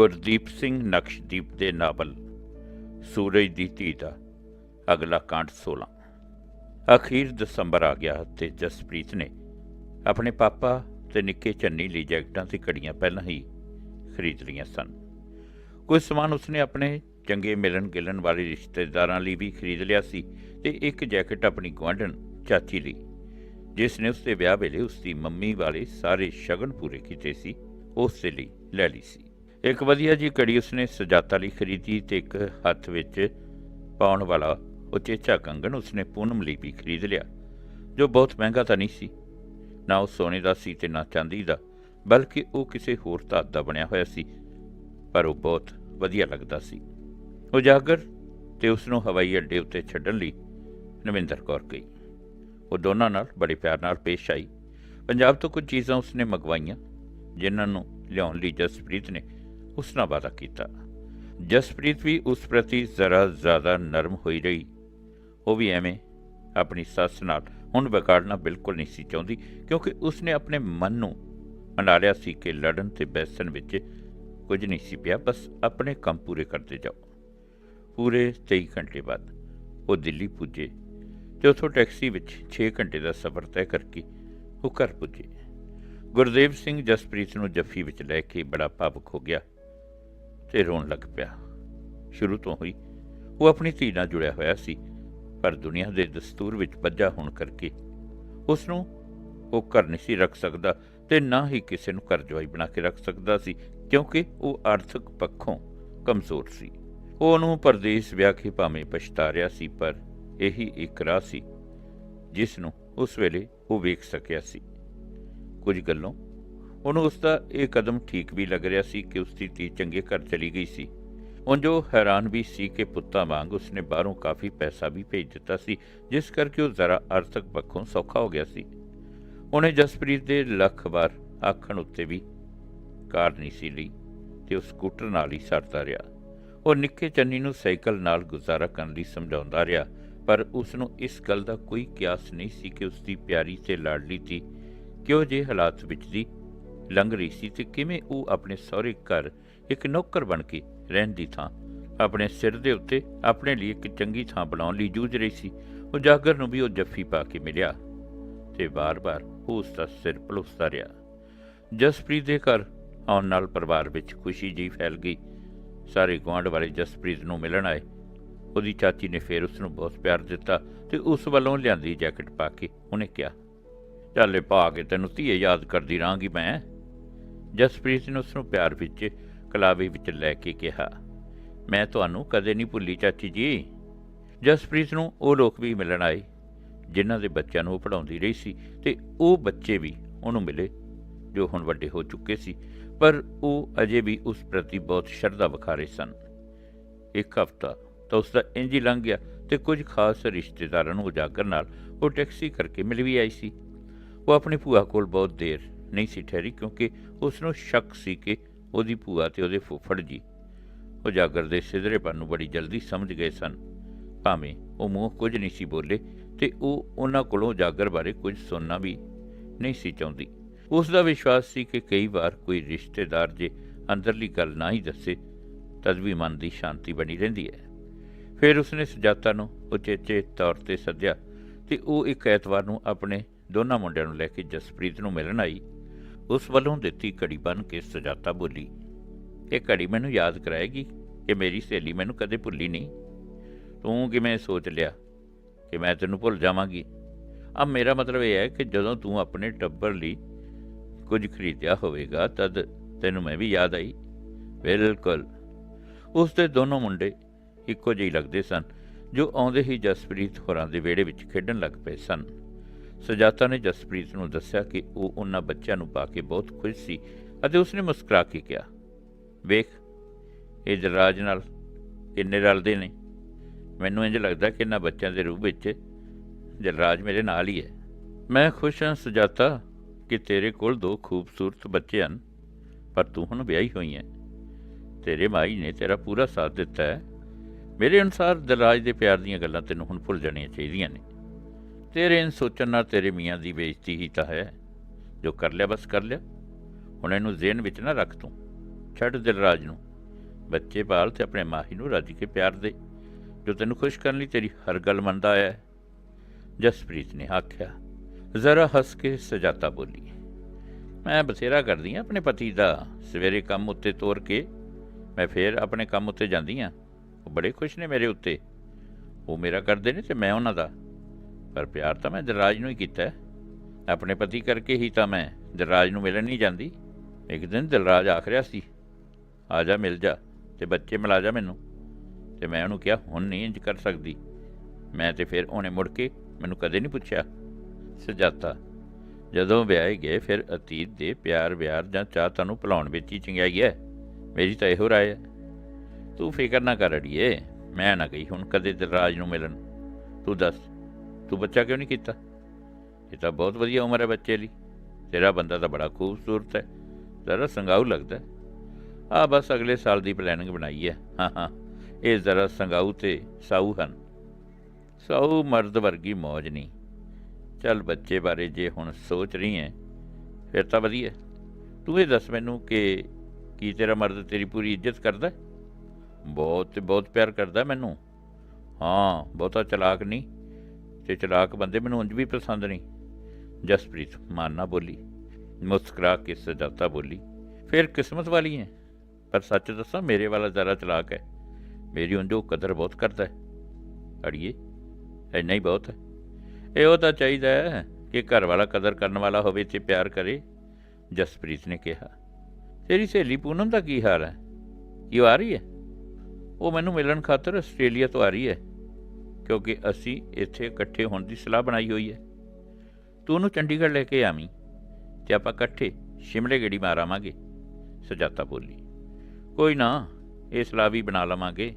ਗੁਰਦੀਪ ਸਿੰਘ ਨਕਸ਼ਦੀਪ ਦੇ ਨਾਵਲ, ਸੂਰਜ ਦੀ ਧੀ ਦਾ ਅਗਲਾ ਕਾਂਡ 16 ਅਖੀਰ ਦਸੰਬਰ ਆ ਗਿਆ ਤੇ ਜਸਪ੍ਰੀਤ ਨੇ ਆਪਣੇ ਪਾਪਾ ਤੇ ਨਿੱਕੇ ਚੰਨੀ ਲਈ ਜੈਕਟਾਂ ਤੇ ਘੜੀਆਂ ਪਹਿਲਾਂ ਹੀ ਖਰੀਦ ਲਈਆਂ ਸਨ। ਕੁਝ ਸਮਾਨ ਉਸਨੇ ਆਪਣੇ ਚੰਗੇ ਮਿਲਣ ਗਿਲਣ ਵਾਲੇ ਰਿਸ਼ਤੇਦਾਰਾਂ ਲਈ ਵੀ ਖਰੀਦ ਲਿਆ ਸੀ ਤੇ ਇੱਕ ਜੈਕਟ ਆਪਣੀ ਗੁਆਂਢਣ ਚਾਚੀ ਲਈ, ਜਿਸ ਨੇ ਉਸਦੇ ਵਿਆਹ ਵੇਲੇ ਉਸਦੀ ਮੰਮੀ ਵਾਲੇ ਸਾਰੇ ਸ਼ਗਨ ਪੂਰੇ ਕੀਤੇ ਸੀ, ਉਸ ਦੇ ਲਈ ਲੈ ਲਈ ਸੀ। ਇੱਕ ਵਧੀਆ ਜੀ ਘੜੀ ਉਸਨੇ ਸਜਾਤਾ ਲਈ ਖਰੀਦੀ ਤੇ ਇੱਕ ਹੱਥ ਵਿੱਚ ਪਾਉਣ ਵਾਲਾ ਉਚੇਚਾ ਕੰਗਣ ਉਸਨੇ ਪੂਨਮ ਲਈ ਵੀ ਖਰੀਦ ਲਿਆ, ਜੋ ਬਹੁਤ ਮਹਿੰਗਾ ਤਾਂ ਨਹੀਂ ਸੀ। ਨਾ ਉਹ ਸੋਨੇ ਦਾ ਸੀ ਤੇ ਨਾ ਚਾਂਦੀ ਦਾ, ਬਲਕਿ ਉਹ ਕਿਸੇ ਹੋਰ ਧਾਤ ਦਾ ਬਣਿਆ ਹੋਇਆ ਸੀ, ਪਰ ਉਹ ਬਹੁਤ ਵਧੀਆ ਲੱਗਦਾ ਸੀ। ਉਜਾਗਰ ਤੇ ਉਸ ਨੂੰ ਹਵਾਈ ਅੱਡੇ ਉੱਤੇ ਛੱਡਣ ਲਈ ਨਵਿੰਦਰ ਕੌਰ ਗਈ। ਉਹ ਦੋਨਾਂ ਨਾਲ ਬੜੇ ਪਿਆਰ ਨਾਲ ਪੇਸ਼ ਆਈ। ਪੰਜਾਬ ਤੋਂ ਕੁਝ ਚੀਜ਼ਾਂ ਉਸਨੇ ਮੰਗਵਾਈਆਂ, ਜਿਨ੍ਹਾਂ ਨੂੰ ਲਿਆਉਣ ਲਈ ਜਸਪ੍ਰੀਤ ਨੇ ਉਸ ਨਾਲ ਵਾਅਦਾ ਕੀਤਾ। ਜਸਪ੍ਰੀਤ ਵੀ ਉਸ ਪ੍ਰਤੀ ਜ਼ਰਾ ਜ਼ਿਆਦਾ ਨਰਮ ਹੋਈ ਰਹੀ। ਉਹ ਵੀ ਐਵੇਂ ਆਪਣੀ ਸੱਸ ਨਾਲ ਹੁਣ ਵਿਗਾੜਨਾ ਬਿਲਕੁਲ ਨਹੀਂ ਸੀ ਚਾਹੁੰਦੀ, ਕਿਉਂਕਿ ਉਸਨੇ ਆਪਣੇ ਮਨ ਨੂੰ ਮਨਾ ਲਿਆ ਸੀ ਕਿ ਲੜਨ ਤੇ ਬੈਸਣ ਵਿੱਚ ਕੁਝ ਨਹੀਂ ਸੀ ਪਿਆ, ਬਸ ਆਪਣੇ ਕੰਮ ਪੂਰੇ ਕਰਦੇ ਜਾਓ। ਪੂਰੇ 23 ਘੰਟੇ ਬਾਅਦ ਉਹ ਦਿੱਲੀ ਪੁੱਜੇ। ਤੇ ਉੱਥੋਂ ਟੈਕਸੀ ਵਿੱਚ 6 ਘੰਟੇ ਦਾ ਸਫ਼ਰ ਤੈਅ ਕਰਕੇ ਉਹ ਘਰ ਪੁੱਜੇ। ਗੁਰਦੇਵ ਸਿੰਘ ਜਸਪ੍ਰੀਤ ਨੂੰ ਜੱਫੀ ਵਿੱਚ ਲੈ ਕੇ ਬੜਾ ਭਾਵੁਕ ਹੋ ਗਿਆ। ਤੇ ਰੋਣ ਲੱਗ ਪਿਆ। ਸ਼ੁਰੂ ਤੋਂ ਹੀ ਉਹ ਆਪਣੀ ਧੀ ਨਾਲ ਜੁੜਿਆ ਹੋਇਆ ਸੀ, ਪਰ ਦੁਨੀਆ ਦੇ ਦਸਤੂਰ ਵਿੱਚ ਬੱਝਾ ਹੋਣ ਕਰਕੇ ਉਸ ਨੂੰ ਉਹ ਘਰ ਨਹੀਂ ਸੀ ਰੱਖ ਸਕਦਾ ਤੇ ਨਾ ਹੀ ਕਿਸੇ ਨੂੰ ਘਰ ਜਵਾਈ ਬਣਾ ਕੇ ਰੱਖ ਸਕਦਾ ਸੀ, ਕਿਉਂਕਿ ਉਹ ਆਰਥਿਕ ਪੱਖੋਂ ਕਮਜ਼ੋਰ ਸੀ। ਉਹ ਉਹਨੂੰ ਪਰਦੇਸ ਵਿਆਹ ਕੇ ਭਾਵੇਂ ਪਛਤਾ ਰਿਹਾ ਸੀ, ਪਰ ਇਹੀ ਇੱਕ ਰਾਹ ਸੀ ਜਿਸ ਨੂੰ ਉਸ ਵੇਲੇ ਉਹ ਵੇਖ ਸਕਿਆ ਸੀ। ਕੁਝ ਗੱਲੋਂ ਉਹਨੂੰ ਉਸ ਦਾ ਇਹ ਕਦਮ ਠੀਕ ਵੀ ਲੱਗ ਰਿਹਾ ਸੀ ਕਿ ਉਸ ਦੀ ਧੀ ਚੰਗੇ ਘਰ ਚਲੀ ਗਈ ਸੀ। ਉਂਝ ਉਹ ਹੈਰਾਨ ਵੀ ਸੀ ਕਿ ਪੁੱਤਾਂ ਵਾਂਗ ਉਸਨੇ ਬਾਹਰੋਂ ਕਾਫੀ ਪੈਸਾ ਵੀ ਭੇਜ ਦਿੱਤਾ ਸੀ, ਜਿਸ ਕਰਕੇ ਉਹ ਜ਼ਰਾ ਅਰਥਕ ਪੱਖੋਂ ਸੌਖਾ ਹੋ ਗਿਆ ਸੀ। ਉਹਨੇ ਜਸਪ੍ਰੀਤ ਦੇ ਲੱਖ ਵਾਰ ਆਖਣ ਉੱਤੇ ਵੀ ਕਾਰ ਨਹੀਂ ਸੀ ਲਈ ਤੇ ਉਹ ਸਕੂਟਰ ਨਾਲ ਹੀ ਸਰਦਾ ਰਿਹਾ। ਉਹ ਨਿੱਕੇ ਚੰਨੀ ਨੂੰ ਸਾਈਕਲ ਨਾਲ ਗੁਜ਼ਾਰਾ ਕਰਨ ਲਈ ਸਮਝਾਉਂਦਾ ਰਿਹਾ, ਪਰ ਉਸ ਨੂੰ ਇਸ ਗੱਲ ਦਾ ਕੋਈ ਕਿਆਸ ਨਹੀਂ ਸੀ ਕਿ ਉਸ ਦੀ ਪਿਆਰੀ ਤੇ ਲਾਡਲੀ ਧੀ ਕਿਉਂ ਜੇ ਹਾਲਾਤ ਵਿੱਚ ਦੀ ਲੰਘ ਰਹੀ ਸੀ ਤੇ ਕਿਵੇਂ ਉਹ ਆਪਣੇ ਸਹੁਰੇ ਘਰ ਇੱਕ ਨੌਕਰ ਬਣ ਕੇ ਰਹਿਣ ਦੀ ਥਾਂ। ਆਪਣੇ ਸਿਰ ਦੇ ਉੱਤੇ ਆਪਣੇ ਲਈ ਇੱਕ ਚੰਗੀ ਥਾਂ ਬਣਾਉਣ ਲਈ ਜੂਝ ਰਹੀ ਸੀ। ਉਹ ਜਾਗਰ ਨੂੰ ਵੀ ਉਹ ਜੱਫੀ ਪਾ ਕੇ ਮਿਲਿਆ ਤੇ ਬਾਰ-ਬਾਰ ਉਹ ਉਸ ਦਾ ਸਿਰ ਪਲੁਸਦਾ ਰਿਹਾ। ਜਸਪ੍ਰੀਤ ਦੇ ਘਰ ਆਉਣ ਨਾਲ ਪਰਿਵਾਰ ਵਿੱਚ ਖੁਸ਼ੀ ਜੀ ਫੈਲ ਗਈ। ਸਾਰੇ ਗੁਆਂਢ ਵਾਲੇ ਜਸਪ੍ਰੀਤ ਨੂੰ ਮਿਲਣ ਆਏ। ਉਹਦੀ ਚਾਚੀ ਨੇ ਫੇਰ ਉਸ ਨੂੰ ਬਹੁਤ ਪਿਆਰ ਦਿੱਤਾ ਤੇ ਉਸ ਵੱਲੋਂ ਲਿਆਂਦੀ ਜੈਕਟ ਪਾ ਕੇ ਉਹਨੇ ਕਿਹਾ, ਚੱਲੇ ਪਾ ਕੇ ਤੈਨੂੰ ਧੀਏ ਯਾਦ ਕਰਦੀ ਰਾਂਗੀ ਮੈਂ। ਜਸਪ੍ਰੀਤ ਨੇ ਉਸ ਨੂੰ ਪਿਆਰ ਵਿੱਚ, ਕਲਾਵੇ ਵਿੱਚ ਲੈ ਕੇ ਕਿਹਾ, ਮੈਂ ਤੁਹਾਨੂੰ ਕਦੇ ਨਹੀਂ ਭੁੱਲੀ, ਚਾਚੀ ਜੀ। ਜਸਪ੍ਰੀਤ ਨੂੰ ਉਹ ਲੋਕ ਵੀ ਮਿਲਣ ਆਏ, ਜਿਨ੍ਹਾਂ ਦੇ ਬੱਚਿਆਂ ਨੂੰ ਉਹ ਪੜਾਉਂਦੀ ਰਹੀ ਸੀ ਤੇ ਉਹ ਬੱਚੇ ਵੀ ਉਹਨੂੰ ਮਿਲੇ, ਜੋ ਹੁਣ ਵੱਡੇ ਹੋ ਚੁੱਕੇ ਸੀ, ਪਰ ਉਹ ਅਜੇ ਵੀ ਉਸ ਪ੍ਰਤੀ ਬਹੁਤ ਸ਼ਰਧਾ ਵਿਖਾ ਰਹੇ ਸਨ। ਇੱਕ ਹਫ਼ਤਾ ਤਾਂ ਉਸ ਦਾ ਇੰਜ ਹੀ ਲੰਘ ਗਿਆ ਤੇ ਕੁਝ ਖਾਸ ਰਿਸ਼ਤੇਦਾਰਾਂ ਨੂੰ ਉਜਾਗਰ ਨਾਲ ਉਹ ਟੈਕਸੀ ਕਰਕੇ ਮਿਲ ਵੀ ਆਈ ਸੀ। ਉਹ ਆਪਣੀ ਭੂਆ ਕੋਲ ਬਹੁਤ ਦੇਰ ਨਹੀਂ ਸੀ ਠਹਿਰੀ ਕਿਉਂਕਿ ਉਸ ਨੂੰ ਸ਼ੱਕ ਸੀ ਕਿ ਉਹਦੀ ਭੂਆ ਤੇ ਉਹਦੇ ਫੁੱਫੜ ਜੀ। ਉਜਾਗਰ ਦੇ ਸਿਧਰੇਪਨ ਨੂੰ ਬੜੀ ਜਲਦੀ ਸਮਝ ਗਏ ਸਨ। ਭਾਵੇਂ ਉਹ ਮੂੰਹ ਕੁਝ ਨਹੀਂ ਸੀ ਬੋਲੇ ਤੇ ਉਹ ਉਹਨਾਂ ਕੋਲੋਂ ਉਜਾਗਰ ਬਾਰੇ ਕੁਝ ਸੁਣਨਾ ਵੀ ਨਹੀਂ ਸੀ ਚਾਹੁੰਦੀ। ਉਸ ਦਾ ਵਿਸ਼ਵਾਸ ਸੀ ਕਿ ਕਈ ਵਾਰ ਕੋਈ ਰਿਸ਼ਤੇਦਾਰ ਜੇ ਅੰਦਰਲੀ ਗੱਲ ਨਾ ਹੀ ਦੱਸੇ, ਤਦ ਵੀ ਮਨ ਦੀ ਸ਼ਾਂਤੀ ਬਣੀ ਰਹਿੰਦੀ ਹੈ। ਫਿਰ ਉਸਨੇ ਸੁਜਾਤਾ ਨੂੰ ਉਚੇਚੇ ਤੌਰ ਤੇ ਸੱਦਿਆ ਤੇ ਉਹ ਇੱਕ ਐਤਵਾਰ ਨੂੰ ਆਪਣੇ ਦੋਨਾਂ ਮੁੰਡਿਆਂ ਨੂੰ ਲੈ ਕੇ ਜਸਪ੍ਰੀਤ ਨੂੰ ਮਿਲਣ ਆਈ। ਉਸ ਵੱਲੋਂ ਦਿੱਤੀ ਘੜੀ ਬਨ ਕੇ ਸੁਜਾਤਾ ਬੋਲੀ, ਇਹ ਘੜੀ ਮੈਨੂੰ ਯਾਦ ਕਰਾਏਗੀ? ਕਿ ਮੇਰੀ ਸਹੇਲੀ ਮੈਨੂੰ ਕਦੇ ਭੁੱਲੀ ਨਹੀਂ। ਤੂੰ ਕਿਵੇਂ ਸੋਚ ਲਿਆ ਕਿ ਮੈਂ ਤੈਨੂੰ ਭੁੱਲ ਜਾਵਾਂਗੀ? ਅਬ ਮੇਰਾ ਮਤਲਬ ਇਹ ਹੈ ਕਿ ਜਦੋਂ ਤੂੰ ਆਪਣੇ ਟੱਬਰ ਲਈ ਕੁਝ ਖਰੀਦਿਆ ਹੋਵੇਗਾ, ਤਦ ਤੈਨੂੰ ਮੈਂ ਵੀ ਯਾਦ ਆਈ। ਬਿਲਕੁਲ। ਉਸ ਦੇ ਦੋਨੋਂ ਮੁੰਡੇ ਇੱਕੋ ਜਿਹੇ ਲੱਗਦੇ ਸਨ, ਜੋ ਆਉਂਦੇ ਹੀ ਜਸਪ੍ਰੀਤ ਹੋਰਾਂ ਦੇ ਵਿਹੜੇ ਵਿੱਚ ਖੇਡਣ ਲੱਗ ਪਏ ਸਨ। ਸੁਜਾਤਾ ਨੇ ਜਸਪ੍ਰੀਤ ਨੂੰ ਦੱਸਿਆ ਕਿ ਉਹ ਉਹਨਾਂ ਬੱਚਿਆਂ ਨੂੰ ਪਾ ਕੇ ਬਹੁਤ ਖੁਸ਼ ਸੀ ਅਤੇ ਉਸਨੇ ਮੁਸਕਰਾ ਕੇ ਕਿਹਾ, ਵੇਖ, ਇਹ ਜਰਾਜ ਨਾਲ ਕਿੰਨੇ ਰਲਦੇ ਨੇ। ਮੈਨੂੰ ਇੰਜ ਲੱਗਦਾ ਕਿ ਇਹਨਾਂ ਬੱਚਿਆਂ ਦੇ ਰੂਪ ਵਿੱਚ ਜਲਰਾਜ ਮੇਰੇ ਨਾਲ ਹੀ ਹੈ। ਮੈਂ ਖੁਸ਼ ਹਾਂ ਸੁਜਾਤਾ ਕਿ ਤੇਰੇ ਕੋਲ ਦੋ ਖੂਬਸੂਰਤ ਬੱਚੇ ਹਨ, ਪਰ ਤੂੰ ਹੁਣ ਵਿਆਹੀ ਹੋਈ ਹੈ। ਤੇਰੇ ਮਾਈ ਨੇ ਤੇਰਾ ਪੂਰਾ ਸਾਥ ਦਿੱਤਾ ਹੈ। ਮੇਰੇ ਅਨੁਸਾਰ ਦਰਾਜ ਦੇ ਪਿਆਰ ਦੀਆਂ ਗੱਲਾਂ ਤੈਨੂੰ ਹੁਣ ਭੁੱਲ ਜਾਣੀਆਂ ਚਾਹੀਦੀਆਂ ਨੇ। ਤੇਰੇ ਇਨ ਸੋਚਣ ਨਾਲ ਤੇਰੇ ਮੀਆਂ ਦੀ ਬੇਇੱਜ਼ਤੀ ਹੀ ਤਾਂ ਹੈ। ਜੋ ਕਰ ਲਿਆ ਬਸ ਕਰ ਲਿਆ। ਹੁਣ ਇਹਨੂੰ ਜ਼ਿਹਨ ਵਿੱਚ ਨਾ ਰੱਖ ਤੂੰ। ਛੱਡ ਦਿਲਰਾਜ ਨੂੰ। ਬੱਚੇ ਪਾਲ ਤੇ ਆਪਣੇ ਮਾਹੀ ਨੂੰ ਰੱਜ ਕੇ ਪਿਆਰ ਦੇ। ਜੋ ਤੈਨੂੰ ਖੁਸ਼ ਕਰਨ ਲਈ ਤੇਰੀ ਹਰ ਗੱਲ ਮੰਨਦਾ ਆਇਆ ਹੈ। ਜਸਪ੍ਰੀਤ ਨੇ ਆਖਿਆ, ਜ਼ਰਾ ਹੱਸ ਕੇ ਸਜਾਤਾ ਬੋਲੀ। ਮੈਂ ਬਥੇਰਾ ਕਰਦੀ ਹਾਂ ਆਪਣੇ ਪਤੀ ਦਾ। ਸਵੇਰੇ ਕੰਮ ਉੱਤੇ ਤੋਰ ਕੇ ਮੈਂ ਫੇਰ ਆਪਣੇ ਕੰਮ ਉੱਤੇ ਜਾਂਦੀ ਹਾਂ। ਉਹ ਬੜੇ ਖੁਸ਼ ਨੇ ਮੇਰੇ ਉੱਤੇ। ਉਹ ਮੇਰਾ ਕਰਦੇ ਨੇ ਤੇ ਮੈਂ ਉਹਨਾਂ ਦਾ। ਪਰ ਪਿਆਰ ਤਾਂ ਮੈਂ ਦਰਾਜ ਨੂੰ ਹੀ ਕੀਤਾ ਆਪਣੇ ਪਤੀ ਕਰਕੇ ਹੀ ਤਾਂ ਮੈਂ ਦਰਾਜ ਨੂੰ ਮਿਲਣ ਨਹੀਂ ਜਾਂਦੀ। ਇੱਕ ਦਿਨ ਦਿਲਰਾਜ ਆਖ ਰਿਹਾ ਸੀ, ਆ ਜਾ, ਮਿਲ ਜਾ ਤੇ ਬੱਚੇ ਮਿਲਾ ਜਾ ਮੈਨੂੰ। ਤੇ ਮੈਂ ਉਹਨੂੰ ਕਿਹਾ, ਹੁਣ ਨਹੀਂ ਇੰਜ ਕਰ ਸਕਦੀ। ਮੈਂ ਤੇ ਫਿਰ ਉਹਨੇ ਮੁੜ ਕੇ ਮੈਨੂੰ ਕਦੇ ਨਹੀਂ ਪੁੱਛਿਆ। ਸਜਾਤਾ, ਜਦੋਂ ਵਿਆਹੇ ਗਏ ਫਿਰ ਅਤੀਤ ਦੇ ਪਿਆਰ ਵਿਆਰ ਜਾਂ ਚਾਹ ਤੁਹਾਨੂੰ ਭੁਲਾਉਣ ਵਿੱਚ ਹੀ ਚੰਗਿਆਈ ਹੈ। ਮੇਰੀ ਤਾਂ ਇਹੋ ਰਾਏ ਹੈ। ਤੂੰ ਫਿਕਰ ਨਾ ਕਰ ਅੜੀਏ, ਮੈਂ ਨਾ ਗਈ ਹੁਣ ਕਦੇ ਦਿਲਰਾਜ ਨੂੰ ਮਿਲਣ। ਤੂੰ ਦੱਸ ਤੂੰ ਬੱਚਾ ਕਿਉਂ ਨਹੀਂ ਕੀਤਾ? ਇਹ ਤਾਂ ਬਹੁਤ ਵਧੀਆ ਉਮਰ ਹੈ ਬੱਚੇ ਲਈ। ਤੇਰਾ ਬੰਦਾ ਤਾਂ ਬੜਾ ਖੂਬਸੂਰਤ ਹੈ। ਜ਼ਰਾ ਸੰਗਾਊ ਲੱਗਦਾ ਹੈ। ਆ ਬਸ ਅਗਲੇ ਸਾਲ ਦੀ ਪਲੈਨਿੰਗ ਬਣਾਈ ਹੈ। ਹਾਂ ਹਾਂ। ਇਹ ਜ਼ਰਾ ਸੰਗਾਊ ਤੇ ਸਾਊ ਹਨ। ਸਾਊ ਮਰਦ ਵਰਗੀ ਮੌਜ ਨਹੀਂ। ਚੱਲ ਬੱਚੇ ਬਾਰੇ ਜੇ ਹੁਣ ਸੋਚ ਰਹੀ ਹੈ, ਫਿਰ ਤਾਂ ਵਧੀਆ ਤੂੰ ਇਹ ਦੱਸ ਮੈਨੂੰ ਕਿ ਕੀ ਤੇਰਾ ਮਰਦ ਤੇਰੀ ਪੂਰੀ ਇੱਜ਼ਤ ਕਰਦਾ ਬਹੁਤ ਬਹੁਤ ਪਿਆਰ ਕਰਦਾ ਮੈਨੂੰ। ਹਾਂ, ਬਹੁਤਾ ਚਲਾਕ ਨਹੀਂ। ਤੇ ਚਲਾਕ ਬੰਦੇ ਮੈਨੂੰ ਉਂਝ ਵੀ ਪਸੰਦ ਨਹੀਂ। ਜਸਪ੍ਰੀਤ ਮਾਨਣਾ ਬੋਲੀ। ਮੁਸਕਰਾ ਕੇ ਸਜਾਤਾ ਬੋਲੀ। ਫਿਰ ਕਿਸਮਤ ਵਾਲੀ ਹੈ ਪਰ ਸੱਚ ਦੱਸਾਂ, ਮੇਰੇ ਵਾਲਾ ਜ਼ਰਾ ਚਲਾਕ ਹੈ ਮੇਰੀ ਉਂਝ ਉਹ ਕਦਰ ਬਹੁਤ ਕਰਦਾ ਹੈ ਅੜੀਏ, ਇੰਨਾ ਹੀ ਬਹੁਤ ਹੈ ਇਹ ਉਹ ਤਾਂ ਚਾਹੀਦਾ ਹੈ ਕਿ ਘਰ ਵਾਲਾ ਕਦਰ ਕਰਨ ਵਾਲਾ ਹੋਵੇ ਤੇ ਪਿਆਰ ਕਰੇ, ਜਸਪ੍ਰੀਤ ਨੇ ਕਿਹਾ। ਤੇਰੀ ਸਹੇਲੀ ਪੂਨਮ ਦਾ ਕੀ ਹਾਲ ਹੈ ਕੀ ਉਹ ਆ ਰਹੀ ਹੈ ਉਹ ਮੈਨੂੰ ਮਿਲਣ ਖਾਤਰ ਆਸਟ੍ਰੇਲੀਆ ਤੋਂ ਆ ਰਹੀ ਹੈ ਕਿਉਂਕਿ ਅਸੀਂ ਇੱਥੇ ਇਕੱਠੇ ਹੋਣ ਦੀ ਸਲਾਹ ਬਣਾਈ ਹੋਈ ਹੈ। ਤੂੰ ਉਹਨੂੰ ਚੰਡੀਗੜ੍ਹ ਲੈ ਕੇ ਆਵੀਂ ਤੇ ਆਪਾਂ ਇਕੱਠੇ ਸ਼ਿਮਲੇ ਗੇੜੀ ਮਾਰਾਵਾਂਗੇ ਸਜਾਤਾ ਬੋਲੀ। ਕੋਈ ਨਾ, ਇਹ ਸਲਾਹ ਵੀ ਬਣਾ ਲਵਾਂਗੇ।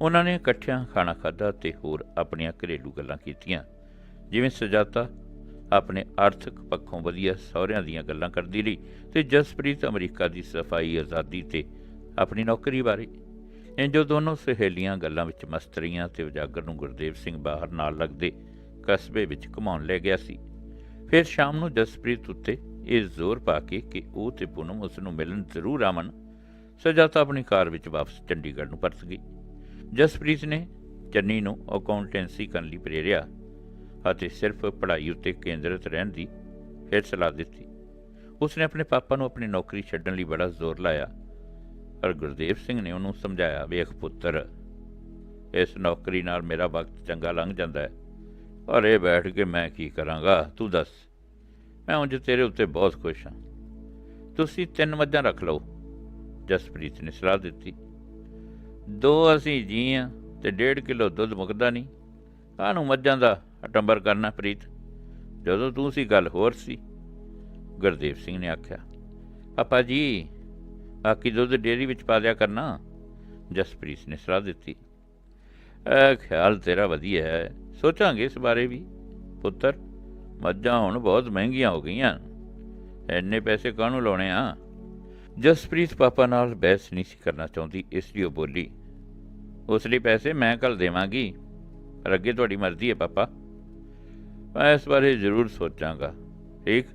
ਉਹਨਾਂ ਨੇ ਇਕੱਠਿਆਂ ਖਾਣਾ ਖਾਧਾ ਤੇ ਹੋਰ ਆਪਣੀਆਂ ਘਰੇਲੂ ਗੱਲਾਂ ਕੀਤੀਆਂ। ਜਿਵੇਂ ਸਜਾਤਾ ਆਪਣੇ ਆਰਥਿਕ ਪੱਖੋਂ ਵਧੀਆ ਸਹੁਰਿਆਂ ਦੀਆਂ ਗੱਲਾਂ ਕਰਦੀ ਰਹੀ ਤੇ ਜਸਪ੍ਰੀਤ ਅਮਰੀਕਾ ਦੀ ਸਫ਼ਾਈ ਆਜ਼ਾਦੀ ਤੇ ਆਪਣੀ ਨੌਕਰੀ ਬਾਰੇ ਇੰਜੋ ਦੋਨੋਂ ਸਹੇਲੀਆਂ ਗੱਲਾਂ ਵਿੱਚ ਮਸਤ ਰਹੀਆਂ ਤੇ ਉਜਾਗਰ ਨੂੰ ਗੁਰਦੇਵ ਸਿੰਘ ਬਾਹਰ ਨਾਲ ਲੱਗਦੇ ਕਸਬੇ ਵਿੱਚ ਘੁਮਾਉਣ ਲੈ ਗਿਆ ਸੀ। ਫਿਰ ਸ਼ਾਮ ਨੂੰ ਜਸਪ੍ਰੀਤ ਉੱਤੇ ਇਹ ਜ਼ੋਰ ਪਾ ਕੇ ਕਿ ਉਹ ਤੇ ਪੂਨਮ ਉਸ ਨੂੰ ਮਿਲਣ ਜ਼ਰੂਰ ਆਵਣ ਸਜਾਤਾ ਆਪਣੀ ਕਾਰ ਵਿੱਚ ਵਾਪਸ ਚੰਡੀਗੜ੍ਹ ਨੂੰ ਪਰਤ ਗਈ। ਜਸਪ੍ਰੀਤ ਨੇ ਚੰਨੀ ਨੂੰ ਅਕਾਊਂਟੈਂਸੀ ਕਰਨ ਲਈ ਪ੍ਰੇਰਿਆ ਅਤੇ ਸਿਰਫ ਪੜ੍ਹਾਈ ਉੱਤੇ ਕੇਂਦਰਿਤ ਰਹਿਣ ਦੀ ਫਿਰ ਸਲਾਹ ਦਿੱਤੀ। ਉਸਨੇ ਆਪਣੇ ਪਾਪਾ ਨੂੰ ਆਪਣੀ ਨੌਕਰੀ ਛੱਡਣ ਲਈ ਬੜਾ ਜ਼ੋਰ ਲਾਇਆ ਪਰ ਗੁਰਦੇਵ ਸਿੰਘ ਨੇ ਉਹਨੂੰ ਸਮਝਾਇਆ, ਵੇਖ ਪੁੱਤਰ, ਇਸ ਨੌਕਰੀ ਨਾਲ ਮੇਰਾ ਵਕਤ ਚੰਗਾ ਲੰਘ ਜਾਂਦਾ ਹੈ। ਔਰ ਇਹ ਬੈਠ ਕੇ ਮੈਂ ਕੀ ਕਰਾਂਗਾ? ਤੂੰ ਦੱਸ। ਮੈਂ ਉਂਝ ਤੇਰੇ ਉੱਤੇ ਬਹੁਤ ਖੁਸ਼ ਹਾਂ। ਤੁਸੀਂ ਤਿੰਨ ਮੱਝਾਂ ਰੱਖ ਲਓ। ਜਸਪ੍ਰੀਤ ਨੇ ਸਲਾਹ ਦਿੱਤੀ। ਦੋ ਅਸੀਂ ਜੀ ਹਾਂ ਤੇ ਡੇਢ ਕਿਲੋ ਦੁੱਧ ਮੁੱਕਦਾ ਨਹੀਂ। ਕਾਹਨੂੰ ਮੱਝਾਂ ਦਾ ਅਟੰਬਰ ਕਰਨਾ ਪ੍ਰੀਤ? ਜਦੋਂ ਤੂੰ ਸੀ ਗੱਲ ਹੋਰ ਸੀ। ਗੁਰਦੇਵ ਸਿੰਘ ਨੇ ਆਖਿਆ, ਪਾਪਾ ਜੀ ਬਾਕੀ ਦੁੱਧ ਡੇਅਰੀ ਵਿੱਚ ਪਾ ਦਿਆ ਕਰਨਾ। ਜਸਪ੍ਰੀਤ ਨੇ ਸਲਾਹ ਦਿੱਤੀ। ਇਹ ਖਿਆਲ ਤੇਰਾ ਵਧੀਆ ਹੈ। ਸੋਚਾਂਗੇ ਇਸ ਬਾਰੇ ਵੀ। ਪੁੱਤਰ, ਮੱਝਾਂ ਹੁਣ ਬਹੁਤ ਮਹਿੰਗੀਆਂ ਹੋ ਗਈਆਂ। ਐਨੇ ਪੈਸੇ ਕਾਹਨੂੰ ਲਾਉਣੇ ਆ? ਜਸਪ੍ਰੀਤ ਪਾਪਾ ਨਾਲ ਬਹਿਸ ਨਹੀਂ ਸੀ ਕਰਨਾ ਚਾਹੁੰਦੀ, ਇਸ ਲਈ ਉਹ ਬੋਲੀ, ਉਸ ਲਈ ਪੈਸੇ ਮੈਂ ਕੱਲ ਦੇਵਾਂਗੀ। ਪਰ ਅੱਗੇ ਤੁਹਾਡੀ ਮਰਜ਼ੀ ਹੈ, ਪਾਪਾ। ਮੈਂ ਇਸ ਬਾਰੇ ਜ਼ਰੂਰ ਸੋਚਾਂਗਾ। ਠੀਕ?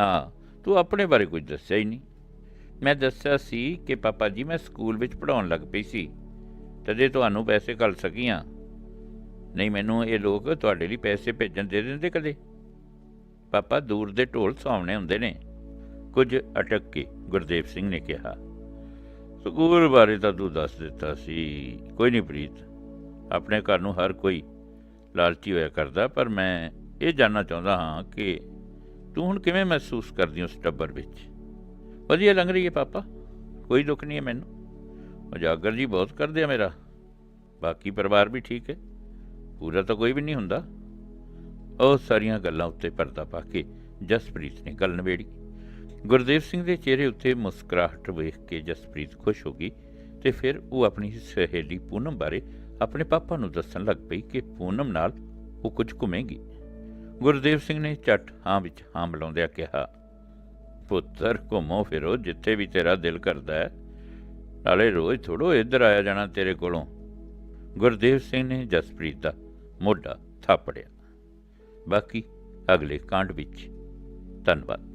ਹਾਂ, ਤੂੰ ਆਪਣੇ ਬਾਰੇ ਕੁਝ ਦੱਸਿਆ ਹੀ ਨਹੀਂ। ਮੈਂ ਦੱਸਿਆ ਸੀ ਕਿ ਪਾਪਾ ਜੀ ਮੈਂ ਸਕੂਲ ਵਿੱਚ ਪੜਾਉਣ ਲੱਗ ਪਈ ਸੀ। ਤਦੇ ਤੁਹਾਨੂੰ ਪੈਸੇ ਕੱਲ ਸਕੀਆਂ। ਨਹੀਂ, ਮੈਨੂੰ ਇਹ ਲੋਕ ਤੁਹਾਡੇ ਲਈ ਪੈਸੇ ਭੇਜਣ ਦੇ ਦਿੰਦੇ ਕਦੇ? ਪਾਪਾ ਦੂਰ ਦੇ ਢੋਲ ਸਾਹਮਣੇ ਹੁੰਦੇ ਨੇ। ਕੁਝ ਅਟਕ ਕੇ ਗੁਰਦੇਵ ਸਿੰਘ ਨੇ ਕਿਹਾ, ਸਕੂਲ ਬਾਰੇ ਤਾਂ ਤੂੰ ਦੱਸ ਦਿੱਤਾ ਸੀ। ਕੋਈ ਨਹੀਂ ਪ੍ਰੀਤ, ਆਪਣੇ ਘਰ ਨੂੰ ਹਰ ਕੋਈ ਲਾਲਚੀ ਹੋਇਆ ਕਰਦਾ, ਪਰ ਮੈਂ ਇਹ ਜਾਣਨਾ ਚਾਹੁੰਦਾ ਹਾਂ ਕਿ ਤੂੰ ਹੁਣ ਕਿਵੇਂ ਮਹਿਸੂਸ ਕਰਦੀ ਉਸ ਟੱਬਰ ਵਿੱਚ? ਵਧੀਆ ਲੰਘ ਰਹੀ ਹੈ ਪਾਪਾ, ਕੋਈ ਦੁੱਖ ਨਹੀਂ ਹੈ ਮੈਨੂੰ। ਉਜਾਗਰ ਜੀ ਬਹੁਤ ਕਰਦੇ ਆ ਮੇਰਾ। ਬਾਕੀ ਪਰਿਵਾਰ ਵੀ ਠੀਕ ਹੈ। ਪੂਰਾ ਤਾਂ ਕੋਈ ਵੀ ਨਹੀਂ ਹੁੰਦਾ। ਉਹ ਸਾਰੀਆਂ ਗੱਲਾਂ ਉੱਤੇ ਪਰਦਾ ਪਾ ਕੇ ਜਸਪ੍ਰੀਤ ਨੇ ਗੱਲ ਨਵੇੜੀ ਗੁਰਦੇਵ ਸਿੰਘ ਦੇ ਚਿਹਰੇ ਉੱਤੇ ਮੁਸਕਰਾਹਟ ਵੇਖ ਕੇ ਜਸਪ੍ਰੀਤ ਖੁਸ਼ ਹੋ ਗਈ ਤੇ ਫਿਰ ਉਹ ਆਪਣੀ ਸਹੇਲੀ ਪੂਨਮ ਬਾਰੇ ਆਪਣੇ ਪਾਪਾ ਨੂੰ ਦੱਸਣ ਲੱਗ ਪਈ ਕਿ ਪੂਨਮ ਨਾਲ ਉਹ ਕੁਝ ਘੁੰਮੇਗੀ। ਗੁਰਦੇਵ ਸਿੰਘ ਨੇ ਝੱਟ ਹਾਂ ਵਿੱਚ ਹਾਂ ਮਿਲਾਉਂਦਿਆਂ ਕਿਹਾ ਪੁੱਤਰ ਘੁੰਮੋ ਫਿਰੋ, ਜਿੱਥੇ ਵੀ ਤੇਰਾ ਦਿਲ ਕਰਦਾ ਹੈ। ਨਾਲੇ ਰੋਜ਼ ਥੋੜੋ ਇੱਧਰ ਆਇਆ ਜਾਣਾ ਤੇਰੇ ਕੋਲੋਂ। ਗੁਰਦੇਵ ਸਿੰਘ ਨੇ ਜਸਪ੍ਰੀਤ ਦਾ ਮੋਢਾ ਥਾਪੜਿਆ। ਬਾਕੀ ਅਗਲੇ ਕਾਂਡ ਵਿੱਚ। ਧੰਨਵਾਦ।